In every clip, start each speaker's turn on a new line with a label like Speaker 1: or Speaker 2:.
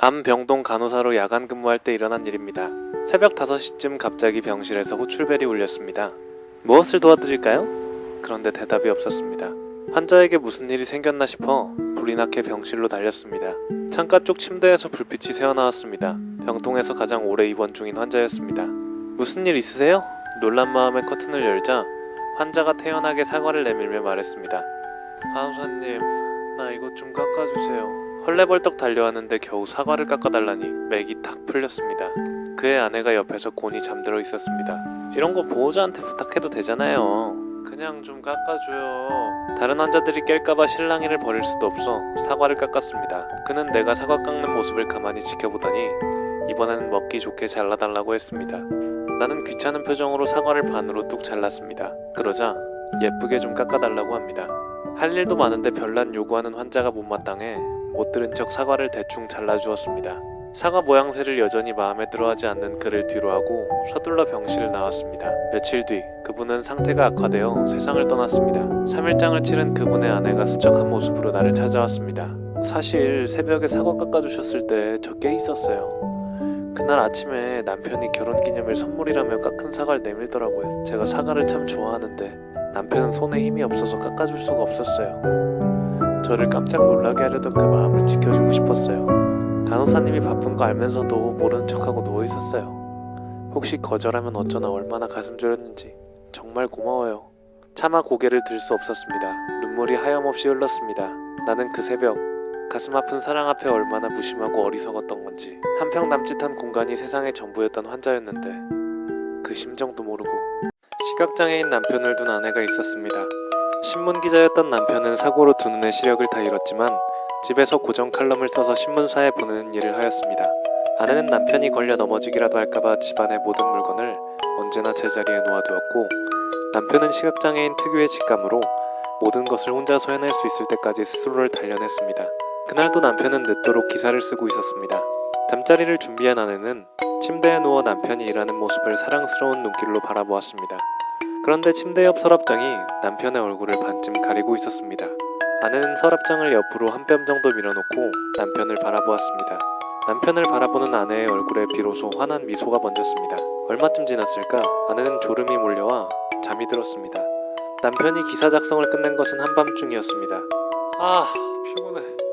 Speaker 1: 암병동 간호사로 야간 근무할 때 일어난 일입니다. 새벽 5시쯤 갑자기 병실에서 호출벨이 울렸습니다. 무엇을 도와드릴까요? 그런데 대답이 없었습니다. 환자에게 무슨 일이 생겼나 싶어 불이 나게 병실로 달렸습니다. 창가 쪽 침대에서 불빛이 새어나왔습니다. 병동에서 가장 오래 입원 중인 환자였습니다. 무슨 일 있으세요? 놀란 마음에 커튼을 열자 환자가 태연하게 사과를 내밀며 말했습니다. 간호사님, 나 이것 좀 깎아주세요. 헐레벌떡 달려왔는데 겨우 사과를 깎아달라니 맥이 탁 풀렸습니다. 그의 아내가 옆에서 곤히 잠들어 있었습니다. 이런 거 보호자한테 부탁해도 되잖아요. 그냥 좀 깎아줘요. 다른 환자들이 깰까봐 실랑이를 벌일 수도 없어 사과를 깎았습니다. 그는 내가 사과 깎는 모습을 가만히 지켜보더니 이번에는 먹기 좋게 잘라달라고 했습니다. 나는 귀찮은 표정으로 사과를 반으로 뚝 잘랐습니다. 그러자 예쁘게 좀 깎아달라고 합니다. 할 일도 많은데 별난 요구하는 환자가 못마땅해 못 들은 척 사과를 대충 잘라주었습니다. 사과 모양새를 여전히 마음에 들어하지 않는 그를 뒤로하고 서둘러 병실을 나왔습니다. 며칠 뒤 그분은 상태가 악화되어 세상을 떠났습니다. 3일장을 치른 그분의 아내가 수척한 모습으로 나를 찾아왔습니다. 사실 새벽에 사과 깎아주셨을 때 저 깨 있었어요. 그날 아침에 남편이 결혼기념일 선물이라며 깎은 사과를 내밀더라고요. 제가 사과를 참 좋아하는데 남편은 손에 힘이 없어서 깎아줄 수가 없었어요. 저를 깜짝 놀라게 하려던 그 마음을 지켜주고 싶었어요. 간호사님이 바쁜 거 알면서도 모르는 척하고 누워 있었어요. 혹시 거절하면 어쩌나 얼마나 가슴 졸였는지 정말 고마워요. 차마 고개를 들 수 없었습니다. 눈물이 하염없이 흘렀습니다. 나는 그 새벽 가슴 아픈 사랑 앞에 얼마나 무심하고 어리석었던 건지 한평 남짓한 공간이 세상의 전부였던 환자였는데 그 심정도 모르고 시각장애인 남편을 둔 아내가 있었습니다. 신문 기자였던 남편은 사고로 두 눈의 시력을 다 잃었지만 집에서 고정 칼럼을 써서 신문사에 보내는 일을 하였습니다. 아내는 남편이 걸려 넘어지기라도 할까봐 집안의 모든 물건을 언제나 제자리에 놓아두었고 남편은 시각장애인 특유의 직감으로 모든 것을 혼자 소해낼 수 있을 때까지 스스로를 단련했습니다. 그날도 남편은 늦도록 기사를 쓰고 있었습니다. 잠자리를 준비한 아내는 침대에 누워 남편이 일하는 모습을 사랑스러운 눈길로 바라보았습니다. 그런데 침대 옆 서랍장이 남편의 얼굴을 반쯤 가리고 있었습니다. 아내는 서랍장을 옆으로 한 뼘 정도 밀어놓고 남편을 바라보았습니다. 남편을 바라보는 아내의 얼굴에 비로소 환한 미소가 번졌습니다. 얼마쯤 지났을까 아내는 졸음이 몰려와 잠이 들었습니다. 남편이 기사 작성을 끝낸 것은 한밤중이었습니다. 아 피곤해.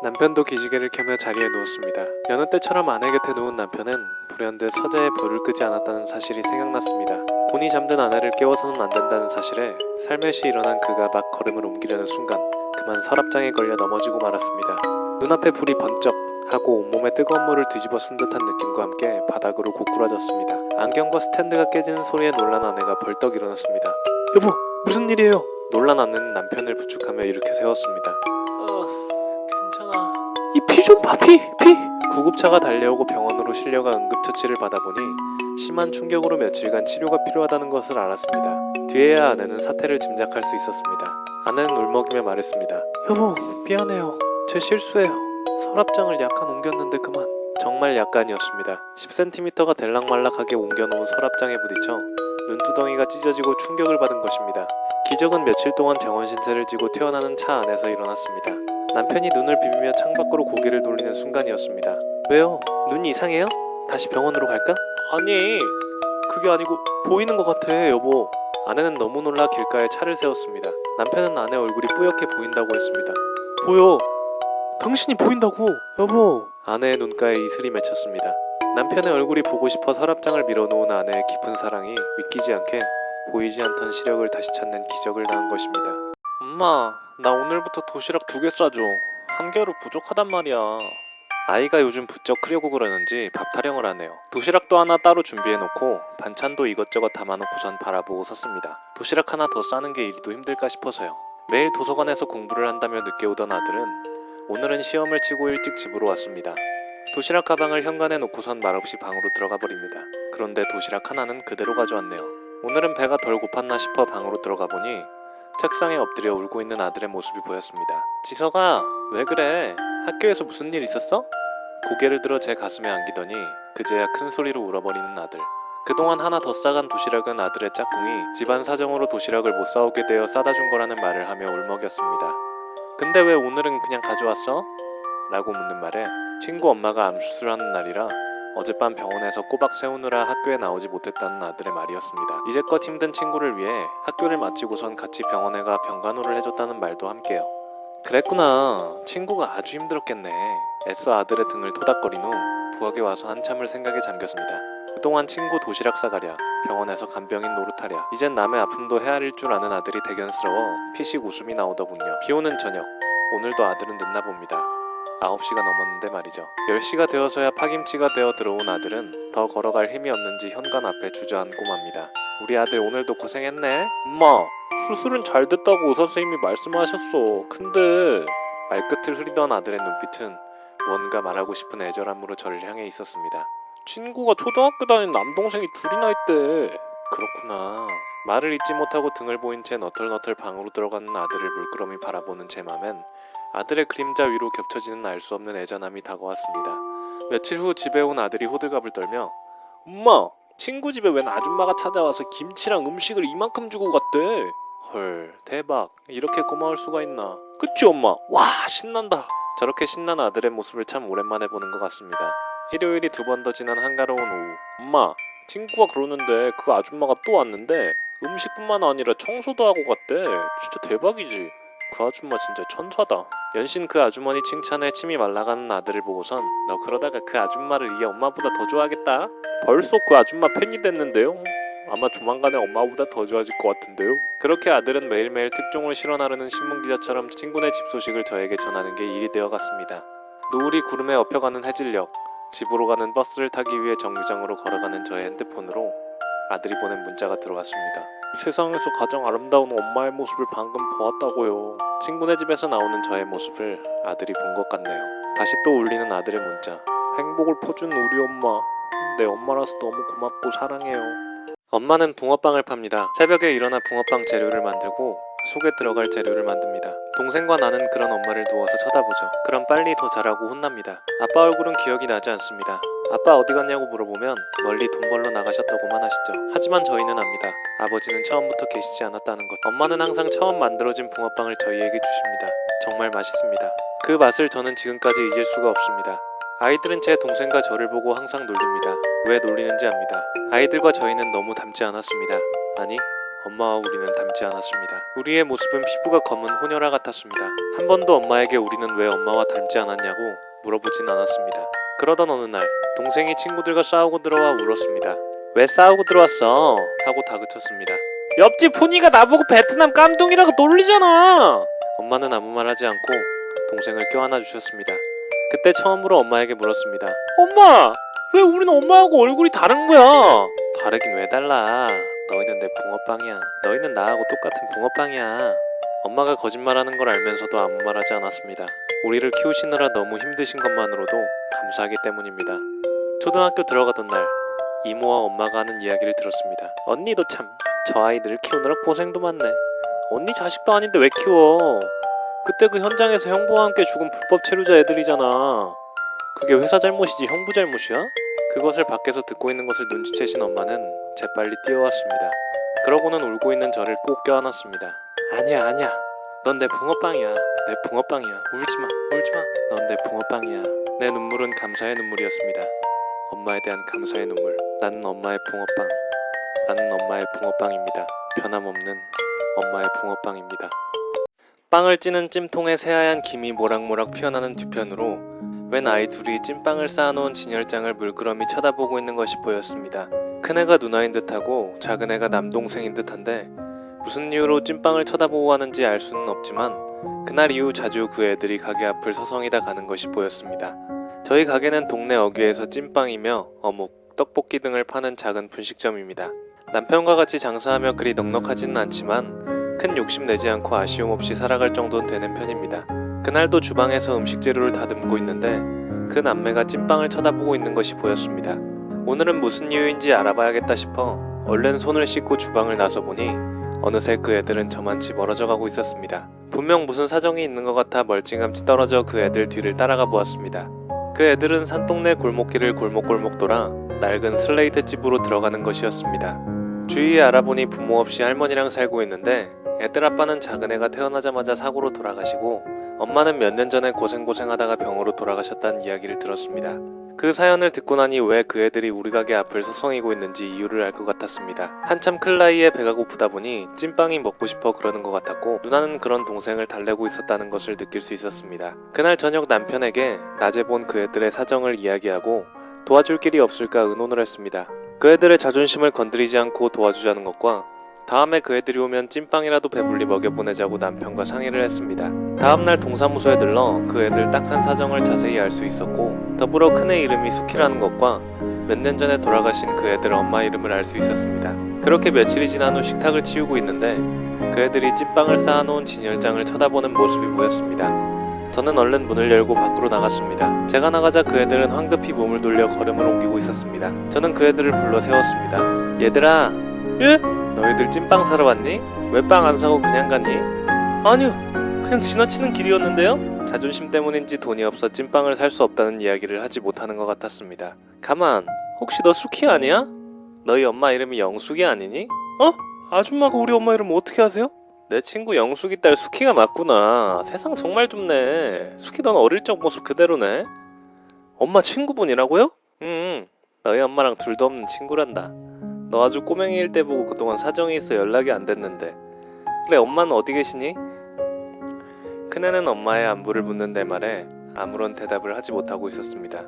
Speaker 1: 남편도 기지개를 켜며 자리에 누웠습니다. 여느 때처럼 아내 곁에 누운 남편은 불현듯 서재에 불을 끄지 않았다는 사실이 생각났습니다. 곤히 잠든 아내를 깨워서는 안 된다는 사실에 살며시 일어난 그가 막 걸음을 옮기려는 순간 그만 서랍장에 걸려 넘어지고 말았습니다. 눈앞에 불이 번쩍 하고 온몸에 뜨거운 물을 뒤집어 쓴 듯한 느낌과 함께 바닥으로 고꾸라졌습니다. 안경과 스탠드가 깨지는 소리에 놀란 아내가 벌떡 일어났습니다. 여보, 무슨 일이에요? 놀란 아내는 남편을 부축하며 이렇게 세웠습니다. 어, 피 좀 봐, 피, 피! 구급차가 달려오고 병원으로 실려가 응급처치를 받아보니 심한 충격으로 며칠간 치료가 필요하다는 것을 알았습니다. 뒤에야 아내는 사태를 짐작할 수 있었습니다. 아내는 울먹이며 말했습니다. 여보, 미안해요. 제 실수예요. 서랍장을 약간 옮겼는데 그만. 정말 약간이었습니다. 10cm가 될락말락하게 옮겨놓은 서랍장에 부딪혀 눈두덩이가 찢어지고 충격을 받은 것입니다. 기적은 며칠 동안 병원 신세를 지고 태어나는 차 안에서 일어났습니다. 남편이 눈을 비비며 창밖으로 고개를 돌리는 순간이었습니다. 왜요? 눈이 이상해요? 다시 병원으로 갈까? 아니, 그게 아니고 보이는 것 같아, 여보. 아내는 너무 놀라 길가에 차를 세웠습니다. 남편은 아내 얼굴이 뿌옇게 보인다고 했습니다. 보여. 당신이 보인다고, 여보. 아내의 눈가에 이슬이 맺혔습니다. 남편의 얼굴이 보고 싶어 서랍장을 밀어놓은 아내의 깊은 사랑이 믿기지 않게 보이지 않던 시력을 다시 찾는 기적을 낳은 것입니다. 엄마, 나 오늘부터 도시락 두 개 싸줘. 한 개로 부족하단 말이야. 아이가 요즘 부쩍 크려고 그러는지 밥 타령을 하네요. 도시락도 하나 따로 준비해놓고 반찬도 이것저것 담아놓고선 바라보고 섰습니다. 도시락 하나 더 싸는 게 일도 힘들까 싶어서요. 매일 도서관에서 공부를 한다며 늦게 오던 아들은 오늘은 시험을 치고 일찍 집으로 왔습니다. 도시락 가방을 현관에 놓고선 말없이 방으로 들어가 버립니다. 그런데 도시락 하나는 그대로 가져왔네요. 오늘은 배가 덜 고팠나 싶어 방으로 들어가 보니 책상에 엎드려 울고 있는 아들의 모습이 보였습니다. 지석아, 왜 그래? 학교에서 무슨 일 있었어? 고개를 들어 제 가슴에 안기더니 그제야 큰 소리로 울어버리는 아들. 그동안 하나 더 싸간 도시락은 아들의 짝꿍이 집안 사정으로 도시락을 못 싸오게 되어 싸다 준 거라는 말을 하며 울먹였습니다. 근데 왜 오늘은 그냥 가져왔어? 라고 묻는 말에 친구 엄마가 암수술하는 날이라 어젯밤 병원에서 꼬박 세우느라 학교에 나오지 못했다는 아들의 말이었습니다. 이제껏 힘든 친구를 위해 학교를 마치고선 같이 병원에 가 병간호를 해줬다는 말도 함께요. 그랬구나. 친구가 아주 힘들었겠네. 애써 아들의 등을 토닥거린 후 부엌에 와서 한참을 생각에 잠겼습니다. 그동안 친구 도시락 싸가랴, 병원에서 간병인 노릇하랴, 이젠 남의 아픔도 헤아릴 줄 아는 아들이 대견스러워 피식 웃음이 나오더군요. 비 오는 저녁, 오늘도 아들은 늦나 봅니다. 9시가 넘었는데 말이죠. 10시가 되어서야 파김치가 되어 들어온 아들은 더 걸어갈 힘이 없는지 현관 앞에 주저앉고 맙니다. 우리 아들 오늘도 고생했네. 엄마, 수술은 잘 됐다고 의사 선생님이 말씀하셨어. 근데 말끝을 흐리던 아들의 눈빛은 무언가 말하고 싶은 애절함으로 저를 향해 있었습니다. 친구가 초등학교 다니는 남동생이 둘이나 있대. 그렇구나. 말을 잊지 못하고 등을 보인 채 너털너털 방으로 들어가는 아들을 물끄러미 바라보는 제 맘엔 아들의 그림자 위로 겹쳐지는 알 수 없는 애잔함이 다가왔습니다. 며칠 후 집에 온 아들이 호들갑을 떨며 엄마, 친구 집에 웬 아줌마가 찾아와서 김치랑 음식을 이만큼 주고 갔대. 헐, 대박. 이렇게 고마울 수가 있나. 그치 엄마? 와, 신난다. 저렇게 신난 아들의 모습을 참 오랜만에 보는 것 같습니다. 일요일이 두 번 더 지난 한가로운 오후. 엄마, 친구가 그러는데 그 아줌마가 또 왔는데 음식뿐만 아니라 청소도 하고 갔대. 진짜 대박이지. 그 아줌마 진짜 천사다. 연신 그 아주머니 칭찬에 침이 말라가는 아들을 보고선 너 그러다가 그 아줌마를 이 엄마보다 더 좋아하겠다. 벌써 그 아줌마 팬이 됐는데요. 아마 조만간에 엄마보다 더 좋아질 것 같은데요. 그렇게 아들은 매일매일 특종을 실어 나르는 신문 기자처럼 친구네 집 소식을 저에게 전하는 게 일이 되어 갔습니다. 노을이 구름에 엎혀가는 해질녘, 집으로 가는 버스를 타기 위해 정류장으로 걸어가는 저의 핸드폰으로 아들이 보낸 문자가 들어왔습니다. 이 세상에서 가장 아름다운 엄마의 모습을 방금 보았다고요. 친구네 집에서 나오는 저의 모습을 아들이 본 것 같네요. 다시 또 울리는 아들의 문자. 행복을 퍼준 우리 엄마. 내 엄마라서 너무 고맙고 사랑해요. 엄마는 붕어빵을 팝니다. 새벽에 일어나 붕어빵 재료를 만들고 속에 들어갈 재료를 만듭니다. 동생과 나는 그런 엄마를 누워서 쳐다보죠. 그럼 빨리 더 잘하고 혼납니다. 아빠 얼굴은 기억이 나지 않습니다. 아빠 어디 갔냐고 물어보면 멀리 돈 벌러 나가셨다고만 하시죠. 하지만 저희는 압니다. 아버지는 처음부터 계시지 않았다는 것. 엄마는 항상 처음 만들어진 붕어빵을 저희에게 주십니다. 정말 맛있습니다. 그 맛을 저는 지금까지 잊을 수가 없습니다. 아이들은 제 동생과 저를 보고 항상 놀립니다. 왜 놀리는지 압니다. 아이들과 저희는 너무 닮지 않았습니다. 아니, 엄마와 우리는 닮지 않았습니다. 우리의 모습은 피부가 검은 혼혈아 같았습니다. 한 번도 엄마에게 우리는 왜 엄마와 닮지 않았냐고 물어보진 않았습니다. 그러던 어느 날 동생이 친구들과 싸우고 들어와 울었습니다. 왜 싸우고 들어왔어? 하고 다그쳤습니다. 옆집 푸니가 나보고 베트남 깜둥이라고 놀리잖아. 엄마는 아무 말 하지 않고 동생을 껴안아 주셨습니다. 그때 처음으로 엄마에게 물었습니다. 엄마, 왜 우리는 엄마하고 얼굴이 다른 거야? 다르긴 왜 달라? 너희는 내 붕어빵이야. 너희는 나하고 똑같은 붕어빵이야. 엄마가 거짓말하는 걸 알면서도 아무 말 하지 않았습니다. 우리를 키우시느라 너무 힘드신 것만으로도 감사하기 때문입니다. 초등학교 들어가던 날 이모와 엄마가 하는 이야기를 들었습니다. 언니도 참 저 아이들을 키우느라 고생도 많네. 언니 자식도 아닌데 왜 키워? 그때 그 현장에서 형부와 함께 죽은 불법 체류자 애들이잖아. 그게 회사 잘못이지 형부 잘못이야? 그것을 밖에서 듣고 있는 것을 눈치채신 엄마는 재빨리 뛰어왔습니다. 그러고는 울고 있는 저를 꼭 껴안았습니다. 아니야 아니야. 넌 내 붕어빵이야. 내 붕어빵이야. 울지마 울지마. 넌 내 붕어빵이야. 내 눈물은 감사의 눈물이었습니다. 엄마에 대한 감사의 눈물. 나는 엄마의 붕어빵. 나는 엄마의 붕어빵입니다. 변함없는 엄마의 붕어빵입니다. 빵을 찌는 찜통에 새하얀 김이 모락모락 피어나는 뒤편으로 웬 아이 둘이 찐빵을 쌓아놓은 진열장을 물끄러미 쳐다보고 있는 것이 보였습니다. 큰애가 누나인 듯하고 작은애가 남동생인 듯한데 무슨 이유로 찐빵을 쳐다보고 하는지 알 수는 없지만 그날 이후 자주 그 애들이 가게 앞을 서성이다 가는 것이 보였습니다. 저희 가게는 동네 어귀에서 찐빵이며 어묵, 떡볶이 등을 파는 작은 분식점입니다. 남편과 같이 장사하며 그리 넉넉하지는 않지만 큰 욕심 내지 않고 아쉬움 없이 살아갈 정도는 되는 편입니다. 그날도 주방에서 음식 재료를 다듬고 있는데 그 남매가 찐빵을 쳐다보고 있는 것이 보였습니다. 오늘은 무슨 이유인지 알아봐야겠다 싶어 얼른 손을 씻고 주방을 나서 보니 어느새 그 애들은 저만치 멀어져 가고 있었습니다. 분명 무슨 사정이 있는 것 같아 멀찌감치 떨어져 그 애들 뒤를 따라가 보았습니다. 그 애들은 산동네 골목길을 골목골목 돌아 낡은 슬레이트 집으로 들어가는 것이었습니다. 주위에 알아보니 부모 없이 할머니랑 살고 있는데 애들 아빠는 작은 애가 태어나자마자 사고로 돌아가시고 엄마는 몇 년 전에 고생고생하다가 병으로 돌아가셨다는 이야기를 들었습니다. 그 사연을 듣고 나니 왜 그 애들이 우리 가게 앞을 서성이고 있는지 이유를 알 것 같았습니다. 한참 클 나이에 배가 고프다 보니 찐빵이 먹고 싶어 그러는 것 같았고 누나는 그런 동생을 달래고 있었다는 것을 느낄 수 있었습니다. 그날 저녁 남편에게 낮에 본 그 애들의 사정을 이야기하고 도와줄 길이 없을까 의논을 했습니다. 그 애들의 자존심을 건드리지 않고 도와주자는 것과 다음에 그 애들이 오면 찐빵이라도 배불리 먹여보내자고 남편과 상의를 했습니다. 다음날 동사무소에 들러 그 애들 딱한 사정을 자세히 알 수 있었고 더불어 큰애 이름이 수키라는 것과 몇 년 전에 돌아가신 그 애들 엄마 이름을 알 수 있었습니다. 그렇게 며칠이 지난 후 식탁을 치우고 있는데 그 애들이 찐빵을 쌓아놓은 진열장을 쳐다보는 모습이 보였습니다. 저는 얼른 문을 열고 밖으로 나갔습니다. 제가 나가자 그 애들은 황급히 몸을 돌려 걸음을 옮기고 있었습니다. 저는 그 애들을 불러 세웠습니다. 얘들아, 예? 너희들 찐빵 사러 왔니? 왜 빵 안 사고 그냥 가니? 아니요, 그냥 지나치는 길이었는데요? 자존심 때문인지 돈이 없어 찐빵을 살 수 없다는 이야기를 하지 못하는 것 같았습니다. 가만, 혹시 너 수키 아니야? 너희 엄마 이름이 영숙이 아니니? 어? 아줌마가 우리 엄마 이름 어떻게 아세요? 내 친구 영숙이 딸 수키가 맞구나. 세상 정말 좁네. 수키 넌 어릴 적 모습 그대로네. 엄마 친구분이라고요? 응. 너희 엄마랑 둘도 없는 친구란다. 너 아주 꼬맹이일 때 보고 그동안 사정이 있어 연락이 안 됐는데. 그래 엄마는 어디 계시니? 큰애는 엄마의 안부를 묻는 내 말에 아무런 대답을 하지 못하고 있었습니다.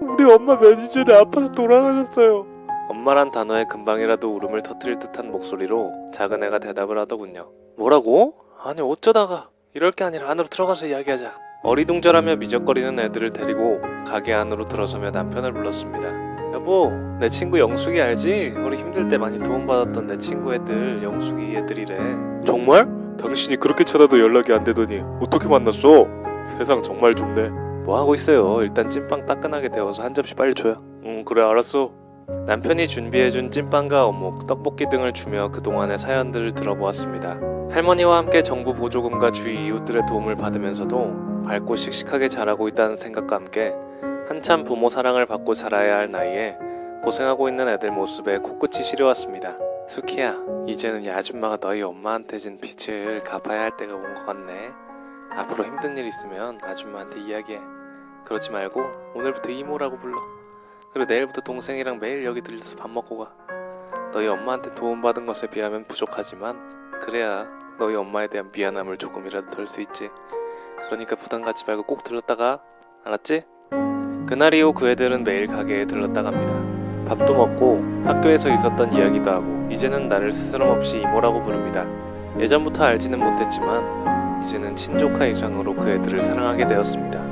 Speaker 1: 우리 엄마 몇년 전에 아파서 돌아가셨어요. 엄마란 단어에 금방이라도 울음을 터뜨릴 듯한 목소리로 작은 애가 대답을 하더군요. 뭐라고? 아니 어쩌다가 이럴 게 아니라 안으로 들어가서 이야기하자. 어리둥절하며 미적거리는 애들을 데리고 가게 안으로 들어서며 남편을 불렀습니다. 여보, 내 친구 영숙이 알지? 우리 힘들 때 많이 도움받았던 내 친구 애들 영숙이 애들이래. 정말? 당신이 그렇게 찾아도 연락이 안 되더니 어떻게 만났어? 세상 정말 좁네. 뭐 하고 있어요? 일단 찐빵 따끈하게 데워서 한 접시 빨리 줘요. 응, 그래 알았어. 남편이 준비해준 찐빵과 어묵, 떡볶이 등을 주며 그동안의 사연들을 들어보았습니다. 할머니와 함께 정부 보조금과 주위 이웃들의 도움을 받으면서도 밝고 씩씩하게 자라고 있다는 생각과 함께 한참 부모 사랑을 받고 자라야 할 나이에 고생하고 있는 애들 모습에 코끝이 시려왔습니다. 수키야, 이제는 이 아줌마가 너희 엄마한테 진 빚을 갚아야 할 때가 온 것 같네. 앞으로 힘든 일 있으면 아줌마한테 이야기해. 그러지 말고 오늘부터 이모라고 불러. 그리고 내일부터 동생이랑 매일 여기 들려서 밥 먹고 가. 너희 엄마한테 도움받은 것에 비하면 부족하지만 그래야 너희 엄마에 대한 미안함을 조금이라도 덜 수 있지. 그러니까 부담 갖지 말고 꼭 들렀다가 알았지? 그날 이후 그 애들은 매일 가게에 들렀다 갑니다. 밥도 먹고 학교에서 있었던 이야기도 하고 이제는 나를 스스럼 없이 이모라고 부릅니다. 예전부터 알지는 못했지만 이제는 친조카 이상으로 그 애들을 사랑하게 되었습니다.